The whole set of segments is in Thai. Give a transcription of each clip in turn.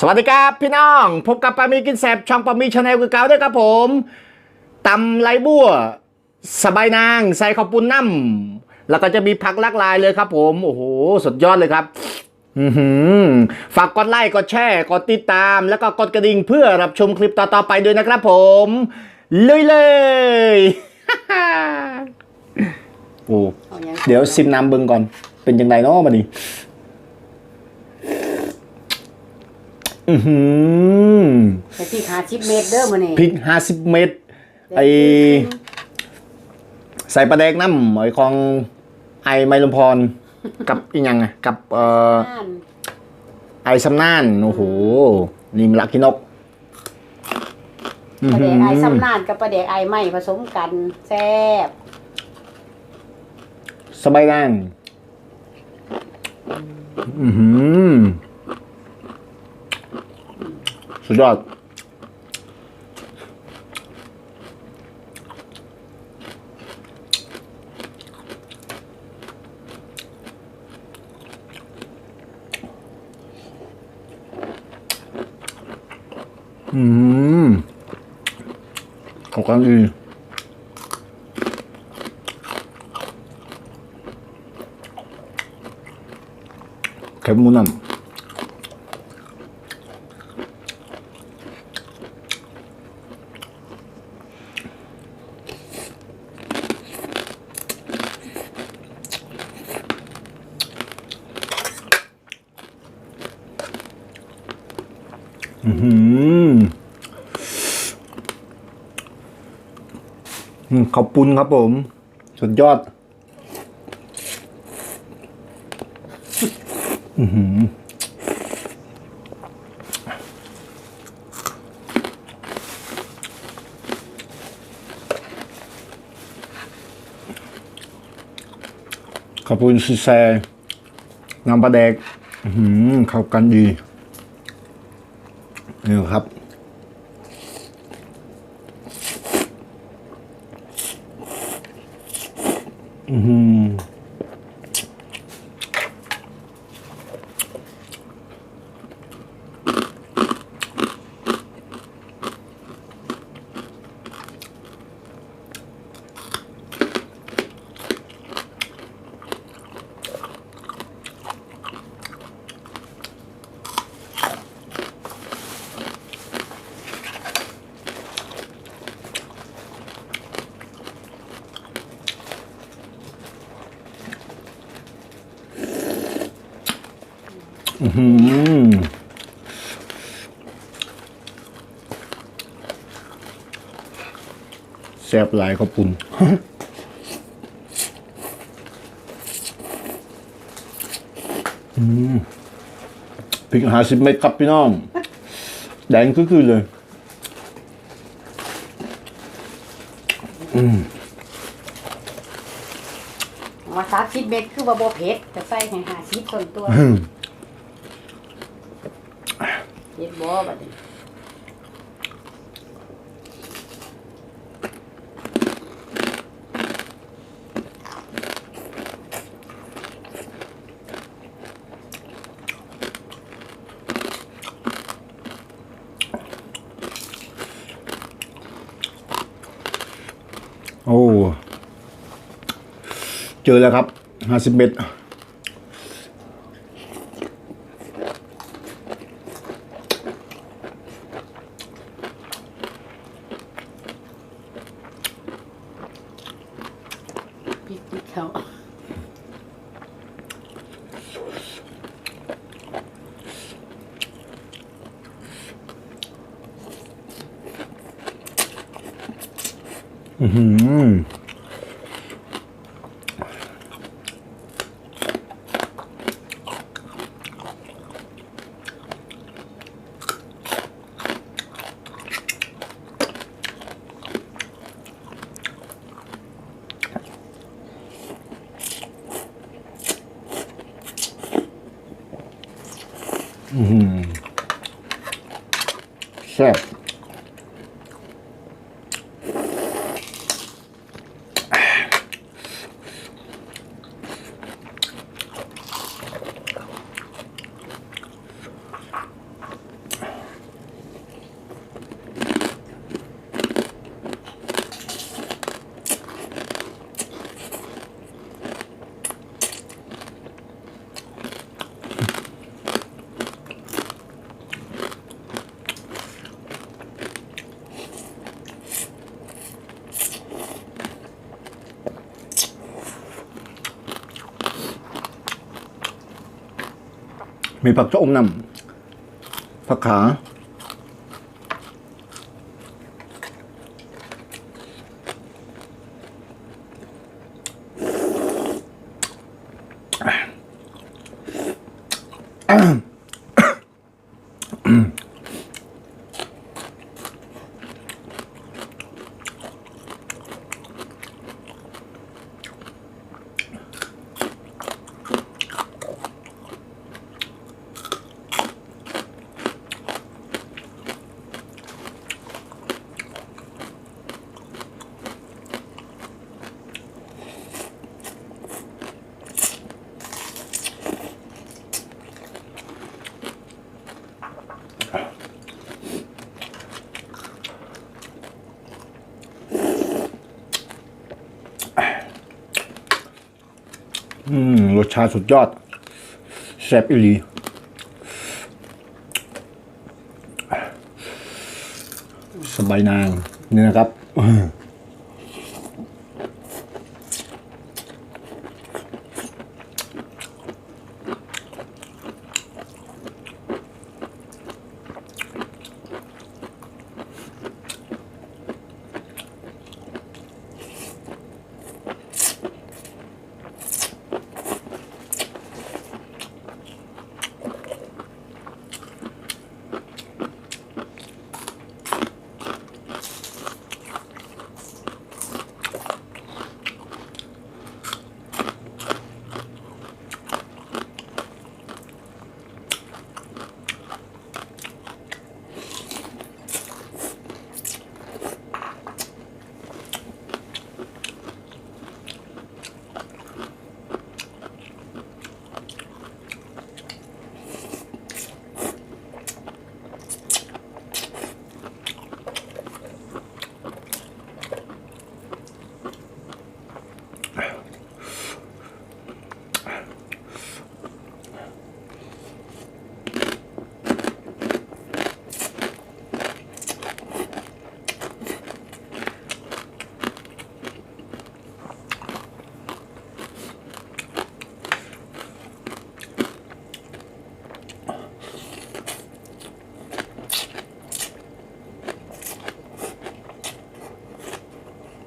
สวัสดีครับพี่น้อง พบกับปามีกินแสบช่องปามีชาแนลคือเก่าด้วยครับผมตำไรบัว สบายนาง ใส่ข้าวปุ้นน้ำแล้วก็จะมีผักหลากหลายเลยครับผม โอ้โหสุดยอดเลยครับอื้อหือฝากกดไลค์กดแชร์กดติดตาม แล้วก็กดกระดิ่งเพื่อรับชมคลิปต่อๆไปด้วยนะครับผมเลยเลยโอ้อายังเดี๋ยวซิมน้ำเบิงก่อน เป็นยังไงเนาะมาดิ อือหือแต่ที่หาชิปเมตรเด้อมื้อนี้พริกห้าสิบเม็ดไอใส่ปลาแดกน้ำไอของไอไมลมพร กับอีกยังไงกับเอ่ออ่านไอสำนานโอ้โหนี่มันลักขี้นกปลาแดกไอซ้ำนานกับปลาแดกไอไหม้ผสมกันแซ่บสบายนางอือหือ สุดยอดอืมเข้ากันดีเข็มหมูน้ำอือหืออืม ขอบปุ้นครับผม สุดยอด อือหือขอบคุณซิแซน้ำปลาแดก อือหือเข้ากันดีนี่ครับ อื แซ่บหลายขอบคุณอืมพริกห้าสิบเม็ดครับพี่น้อง แดงคือๆเลยมาสาชิปเมตรคือว่าบ่เผ็ดจะใส่ให้หาชิปส่วนตัวอืม เผ็ดบ่บัดนี้โอ้ เจอแล้วครับห้าสิบเม็ดพริกพริกเขา อื้อหืออื้อหือแซ่บ มีผักชะอมนำผักขา อืม รสชาติสุดยอดแซ่บอีหลีสบายนางนี่นะครับ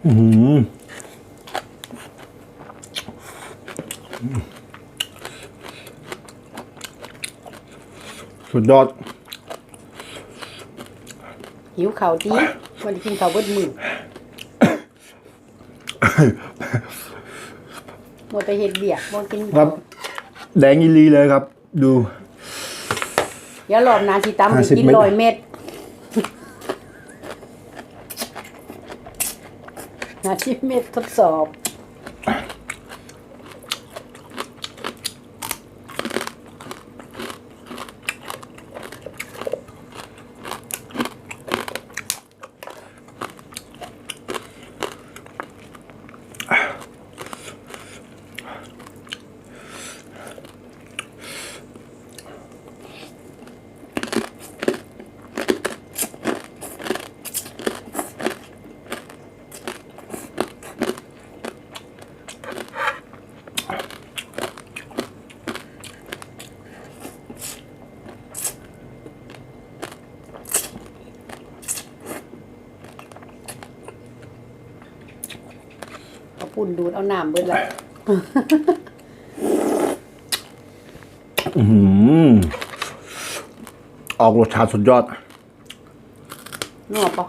อืมสุดยอด หิวข้าวดีวันนี้กินข้าวเบิดมือหมดไปเฮ็ดเบียกบ่กินครับ แดงอีหลีเลยครับ ดู เดี๋ยวรอบหน้าสิตำให้50กินเม็ดร้อยเม็ด หาสิบเม็ดทดสอบ ปุ่นดูดเอาน้ำเบิดละอืมออกรสชาติสุดยอดนัวปะ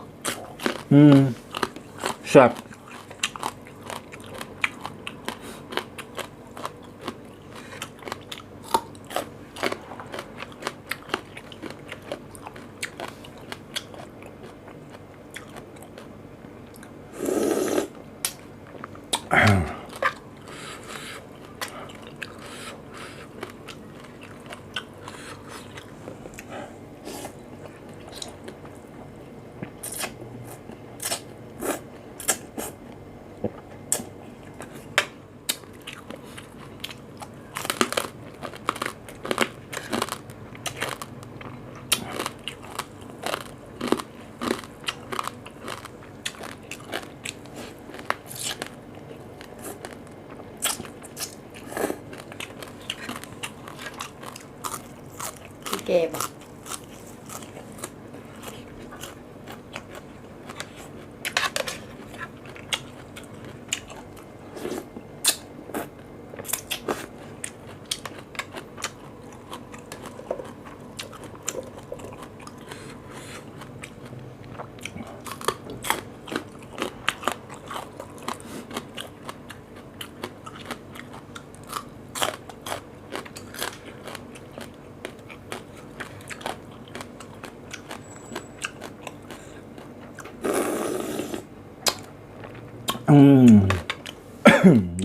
อืมแซ่บ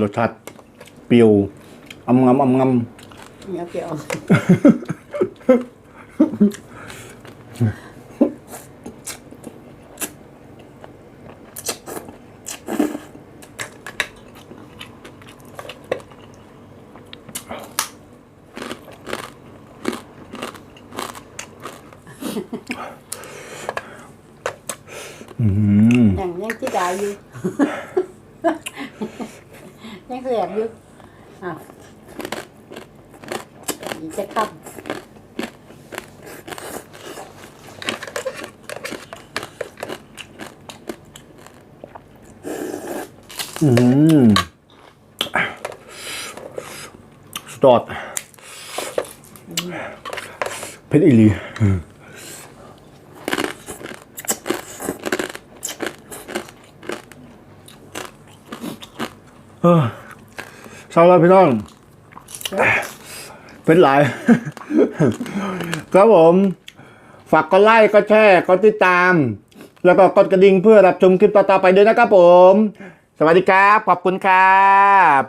รสชาติเปรี้ยวอำงำอำงเงี้ยเกี่ยวำอืมยังยังจิดายอยู่ ยังเสียบอยู่ อะอีกจะขับอืมสุดยอดเผ็ดอีลีเออ ชาวเราพี่น้อง เป็นหลาย ครับผม ฝากกดไลค์กดแชร์กดติดตาม แล้วก็กดกระดิ่งเพื่อรับชมคลิปต่อๆไปด้วยนะครับผม สวัสดีครับ ขอบคุณครับ